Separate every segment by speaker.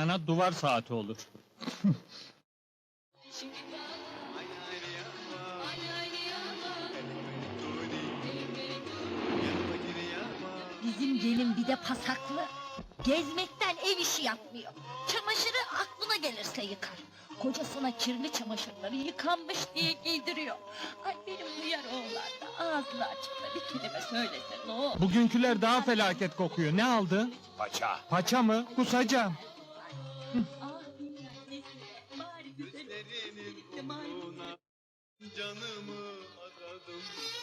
Speaker 1: kaynana duvar saati olur.
Speaker 2: Bizim gelin bir de pasaklı. Gezmekten ev işi yapmıyor. Çamaşırı aklına gelirse yıkar. Kocasına kirli çamaşırları yıkanmış diye giydiriyor. Ay benim bu yar oğlan da ağzını açıp da bir kelime söylese ne olur.
Speaker 1: Bugünküler daha felaket kokuyor. Ne aldın?
Speaker 3: Paça.
Speaker 1: Paça mı? Kusacağım.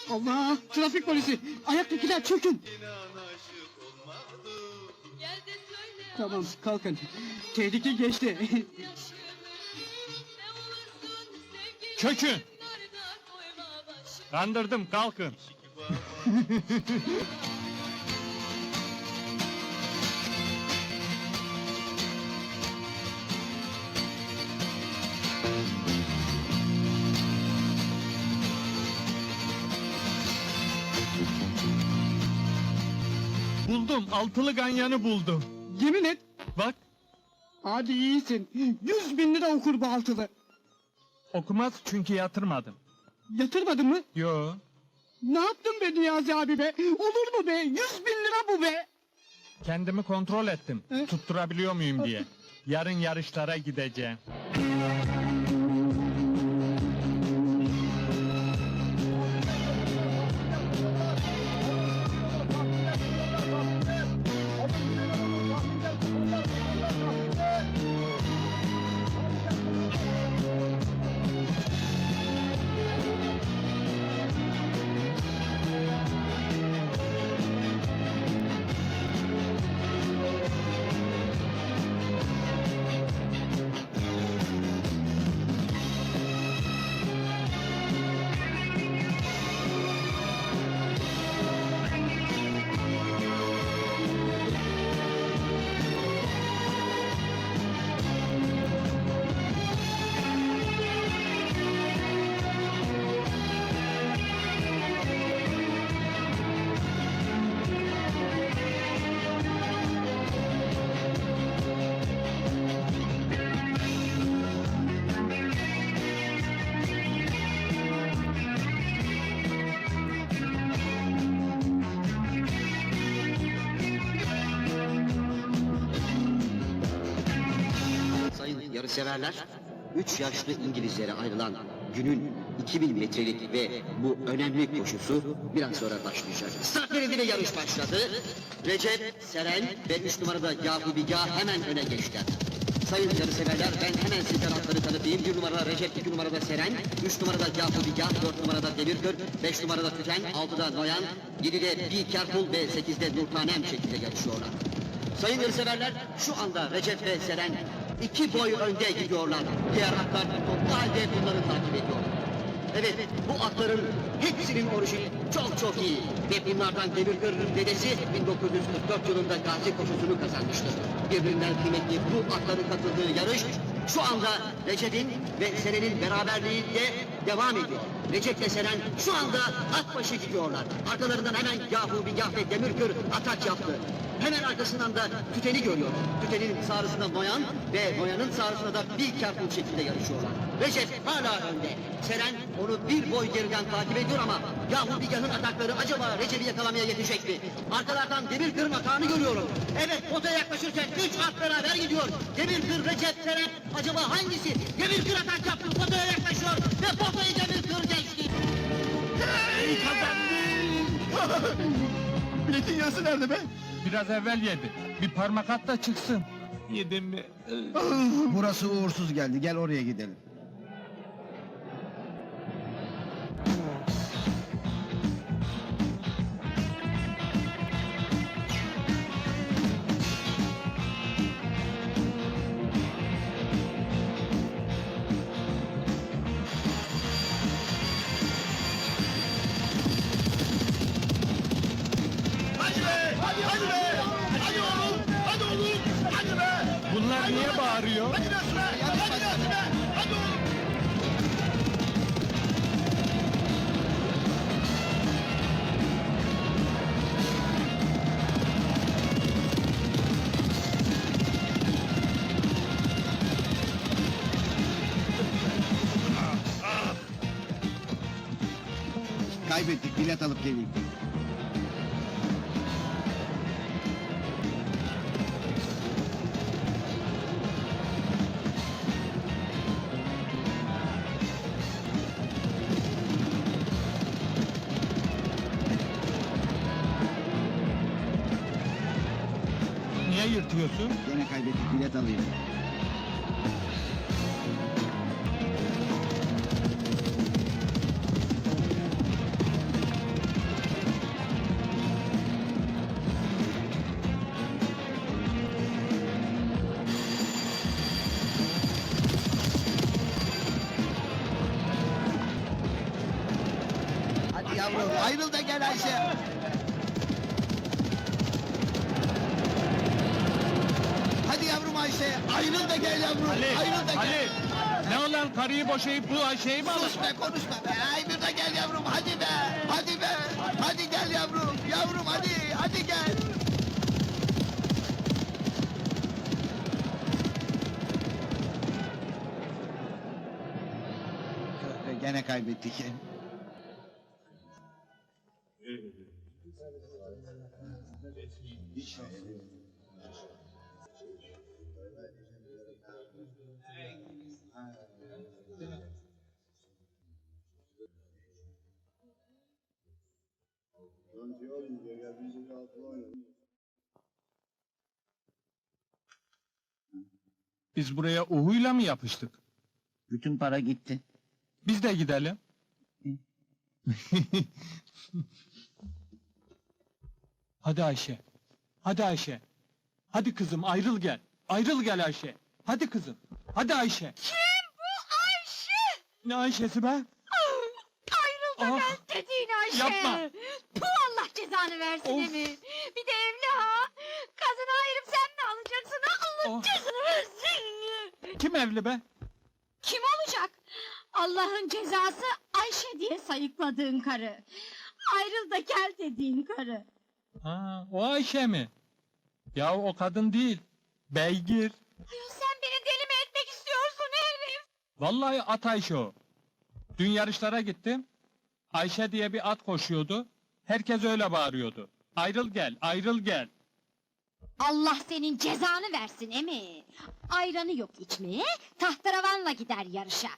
Speaker 4: Allah! Trafik polisi! Ayaktakiler çökün! Tamam kalkın. Tehlike geçti.
Speaker 1: Çökün. Kandırdım kalkın. Buldum. Altılı ganyanı buldum.
Speaker 4: Yemin et.
Speaker 1: Bak
Speaker 4: Hadi iyisin. Yüz bin lira okur bu altılı.
Speaker 1: okumaz çünkü yatırmadım.
Speaker 4: Yatırmadın mı?
Speaker 1: Yo.
Speaker 4: Ne yaptın be Niyazi abi be? Olur mu be? Yüz bin lira bu be!
Speaker 1: Kendimi kontrol ettim. Tutturabiliyor muyum diye. Yarın yarışlara gideceğim.
Speaker 5: Yarışseverler, 3 yaşlı İngilizlere ayrılan günün 2000 metrelik ve bu önemli koşusu biraz sonra başlayacak. Start verildi ve yarış başladı. Recep, Seren ve 3 numarada Yakubigah hemen öne geçtiler. Sayın yarışseverler ben hemen size tarafları tanıtayım. 1 numarada Recep, 2 numarada Seren, 3 numarada Yakubigah, 4 numarada Demirkır, 5 numarada Tüten, 6'da Noyan, 7'de Be Careful ve 8'de Nurtanem şeklinde yarışıyorlar. Sayın yarışseverler şu anda Recep ve Seren iki boy önde gidiyorlar. Diğer atlar toplu halde bunları takip ediyor. Evet bu atların hepsinin orijini çok çok iyi. Ve bunlardan Demirkır'ın dedesi 1944 yılında gazi koşusunu kazanmıştır. Birbirinden kıymetli bu atların katıldığı yarış şu anda Recep'in ve Seren'in beraberliğinde devam ediyor. Recep ve Seren şu anda at başı gidiyorlar. Arkalarından hemen Yahu Bigah ve Demirkır atak yaptı. Hemen arkasından da Tüten'i görüyor. Tüten'in sağrısında Noyan ve Noyan'ın sağrısında da bir karpuz şekilde yarışıyorlar. Recep hala önde. Seren onu bir boy geriden takip ediyor ama Yahu Bigah'ın atakları acaba Recep'i yakalamaya yetecek mi? Arkalardan Demirkır'ın atağını görüyorum. Evet potaya yaklaşırken üç at beraber gidiyor. Demirkır, Recep, Seren acaba hangisi? Demirkır atak yaptı potaya yaklaşıyor ve potayı Demirkır geçti.
Speaker 3: Hey kazandım. Biletin yarısı nerede be?
Speaker 1: Biraz evvel yedi. Bir parmak at da çıksın. Yedim mi?
Speaker 6: Burası uğursuz geldi. Gel oraya gidelim. Kaybettik bilet alıp geleyim.
Speaker 1: Niye yırtıyorsun?
Speaker 6: Gene kaybettik bilet alayım. Ayrıl da gel Ayşe. Hadi yavrum Ayşe ayrıl da gel yavrum.
Speaker 1: Ali,
Speaker 6: ayrıl da gel.
Speaker 1: Ali. Ne olan karıyı boşayıp bu Ayşe'yi mi alır?
Speaker 6: Be konuşma be. Ayrıl da gel yavrum hadi be. Hadi be. Hadi gel yavrum. Yavrum hadi. Hadi gel. Gene kaybettik.
Speaker 1: Biz buraya uhuyla mı yapıştık?
Speaker 6: Bütün para gitti.
Speaker 1: Biz de gidelim. Hadi Ayşe. Hadi Ayşe. Hadi kızım ayrıl gel. Ayrıl gel Ayşe. Hadi kızım. Hadi Ayşe.
Speaker 2: Kim bu Ayşe?
Speaker 1: Ne Ayşe'si be?
Speaker 2: Ayrıl da
Speaker 1: Ah,
Speaker 2: gel dediğin Ayşe.
Speaker 1: yapma.
Speaker 2: Allah cezanı versin
Speaker 1: Of.
Speaker 2: Emin. Bir de evli ha. Kadını ayırıp sen mi alacaksın ha? Allah
Speaker 1: Of.
Speaker 2: cezanı versin.
Speaker 1: Kim evli be?
Speaker 2: Kim olacak? Allah'ın cezası Ayşe diye sayıkladığın karı. Ayrıl da gel dediğin karı.
Speaker 1: Ha, o Ayşe mi? Ya o kadın değil. Beygir.
Speaker 2: Ayol sen beni deli mi etmek istiyorsun herif?
Speaker 1: Vallahi at Ayşe o. Dün yarışlara gittim. Ayşe diye bir at koşuyordu. Herkes öyle bağırıyordu. Ayrıl gel, ayrıl gel.
Speaker 2: Allah senin cezanı versin emi. Ayranı yok içmeye, tahtaravanla gider yarışa.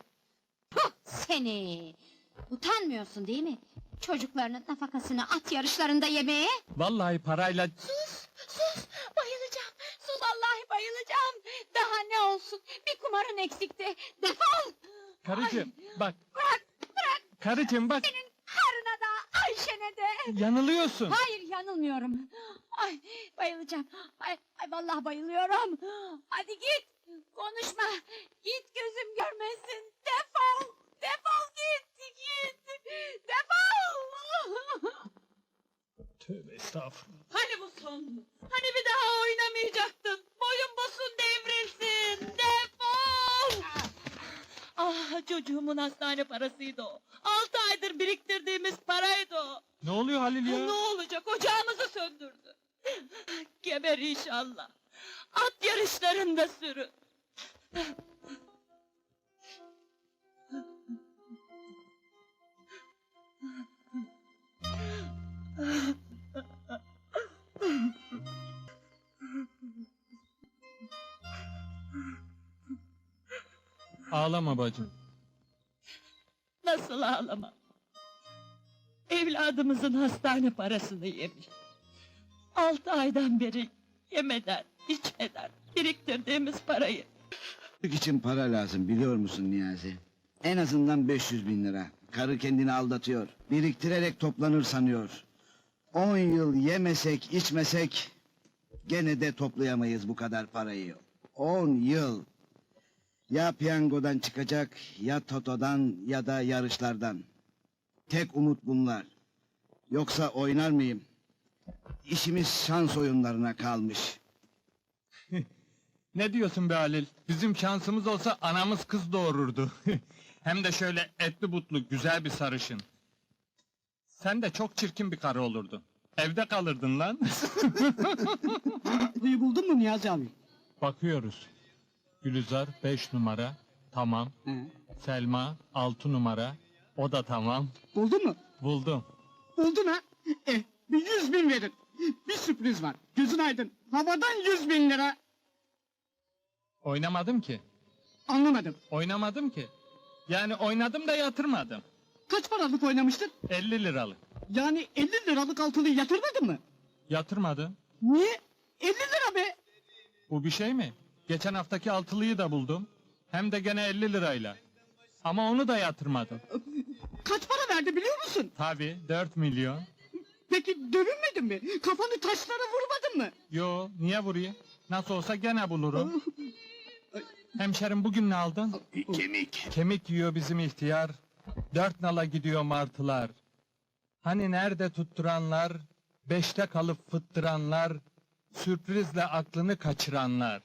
Speaker 2: Puh seni! Utanmıyorsun değil mi? Çocuklarının nafakasını at yarışlarında yemeye.
Speaker 1: Vallahi parayla
Speaker 2: Sus, sus! Bayılacağım, sus vallahi bayılacağım. Daha ne olsun, bir kumarın eksikti. Defol!
Speaker 1: karıcığım bak
Speaker 2: Bırak, bırak!
Speaker 1: karıcığım bak
Speaker 2: Senin da, Ayşe'ne de!
Speaker 1: yanılıyorsun.
Speaker 2: Hayır yanılmıyorum. Ay bayılacağım. Ay, ay vallahi bayılıyorum. Hadi git. Konuşma. Git gözüm görmesin. Defol. Defol git. Git. Defol.
Speaker 1: Tövbe estağfurullah.
Speaker 2: hani bu son? Hani bir daha oynamayacaktın? Boyun bosun devrilsin. Defol.
Speaker 7: Ah çocuğumun hastane parasıydı o. Altı aydır biriktirdiğimiz paraydı o.
Speaker 1: Ne oluyor Halil ya?
Speaker 7: Ne olacak ocağımızı söndürdü. Geber inşallah. At yarışlarında sürü.
Speaker 1: Ağlama bacım.
Speaker 7: Nasıl ağlama. Evladımızın hastane parasını yemiş. Altı aydan beri yemeden, içmeden biriktirdiğimiz parayı
Speaker 6: Çocuk için para lazım biliyor musun Niyazi? En azından 500 bin lira. Karı kendini aldatıyor. Biriktirerek toplanır sanıyor. 10 yıl yemesek içmesek gene de toplayamayız bu kadar parayı. 10 yıl. Ya piyangodan çıkacak ya totodan ya da yarışlardan. Tek umut bunlar. Yoksa oynar mıyım? İşimiz şans oyunlarına kalmış.
Speaker 1: Ne diyorsun be Halil? Bizim şansımız olsa anamız kız doğururdu. Hem de şöyle etli butlu güzel bir sarışın. Sen de çok çirkin bir karı olurdun. Evde kalırdın lan.
Speaker 4: Kuyu buldun mu Niyazi abi?
Speaker 1: Bakıyoruz. Gülizar 5 numara. Tamam. Selma 6 numara. O da tamam.
Speaker 4: Buldun mu?
Speaker 1: Buldum.
Speaker 4: Buldun ha? Eh, bir yüz bin verin. Bir sürpriz var. Gözün aydın. Havadan yüz bin lira.
Speaker 1: Oynamadım ki.
Speaker 4: Anlamadım.
Speaker 1: Oynamadım ki. Yani oynadım da yatırmadım.
Speaker 4: Kaç paralık oynamıştın?
Speaker 1: 50 liralık.
Speaker 4: Yani 50 liralık altılıyı yatırmadın mı?
Speaker 1: Yatırmadım.
Speaker 4: Niye? 50 lira be.
Speaker 1: Bu bir şey mi? Geçen haftaki altılıyı da buldum. Hem de gene 50 lirayla. Ama onu da yatırmadım.
Speaker 4: Kaç para verdi biliyor musun?
Speaker 1: Tabi 4 milyon.
Speaker 4: Peki dövünmedin mi? Kafanı taşlara vurmadın mı?
Speaker 1: Yo niye vurayım? Nasıl olsa gene bulurum. Hemşerim bugün ne aldın?
Speaker 3: Kemik.
Speaker 1: Kemik yiyor bizim ihtiyar. Dört nala gidiyor martılar. Hani nerede tutturanlar, beşte kalıp fıttıranlar, sürprizle aklını kaçıranlar.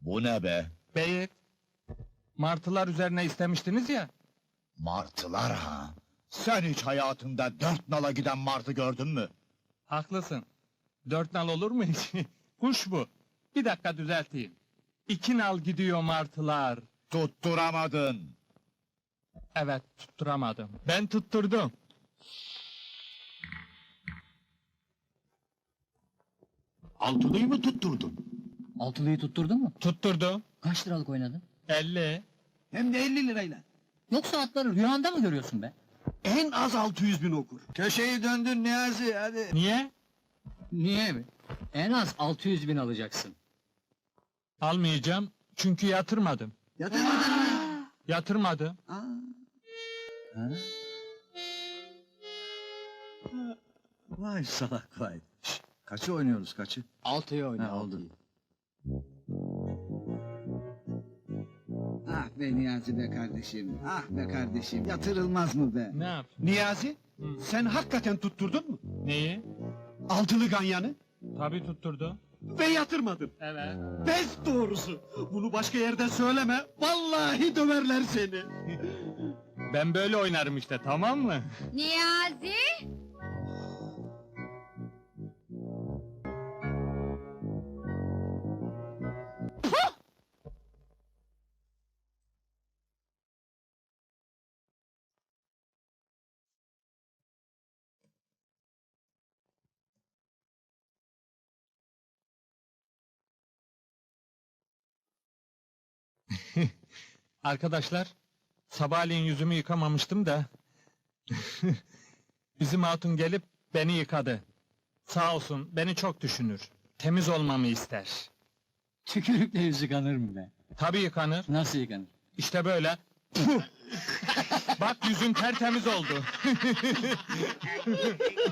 Speaker 3: Bu ne be?
Speaker 1: Beyik, martılar üzerine istemiştiniz ya.
Speaker 3: Martılar ha. Sen hiç hayatında dört nala giden martı gördün mü?
Speaker 1: Haklısın. Dört nal olur mu hiç? Kuş bu. Bir dakika düzelteyim. İki nal gidiyor martılar.
Speaker 3: Tutturamadın.
Speaker 1: Evet, tutturamadım. Ben tutturdum.
Speaker 3: Altılıyı mı tutturdun?
Speaker 8: Altılıyı tutturdun mu?
Speaker 1: Tutturdum.
Speaker 8: Kaç liralık oynadın?
Speaker 1: 50.
Speaker 6: Hem de 50 lirayla.
Speaker 8: Yoksa atları rüyanda mı görüyorsun be?
Speaker 6: En az 600 bin okur. Köşeyi döndün Niyazi hadi.
Speaker 1: Niye?
Speaker 8: Niye mi? En az 600 bin alacaksın.
Speaker 1: Almayacağım. Çünkü yatırmadım.
Speaker 6: Yatırmadın mı?
Speaker 1: Yatırmadım.
Speaker 6: Aa.
Speaker 8: Ha?
Speaker 6: Vay salak vay. Kaçı oynuyoruz kaçı?
Speaker 8: Altıyı oyna.
Speaker 6: Ha, oldu. Be Niyazi be kardeşim. Ah be kardeşim. Yatırılmaz mı be?
Speaker 1: Ne yap?
Speaker 3: Niyazi,
Speaker 1: Hı.
Speaker 3: sen hakikaten tutturdun mu?
Speaker 1: Neyi?
Speaker 3: Altılı ganyanı
Speaker 1: Tabii tutturdu.
Speaker 3: ve yatırmadın.
Speaker 1: Evet.
Speaker 3: Pes doğrusu. Bunu başka yerde söyleme. Vallahi döverler seni.
Speaker 1: Ben böyle oynarım işte tamam mı?
Speaker 2: Niyazi?
Speaker 1: Arkadaşlar, sabahleyin yüzümü yıkamamıştım da... Bizim hatun gelip beni yıkadı. Sağ olsun, beni çok düşünür. Temiz olmamı ister.
Speaker 8: Tükürükle yüzü kanır mı be?
Speaker 1: Tabii yıkanır.
Speaker 8: Nasıl yıkanır?
Speaker 1: İşte böyle. Bak yüzün tertemiz oldu.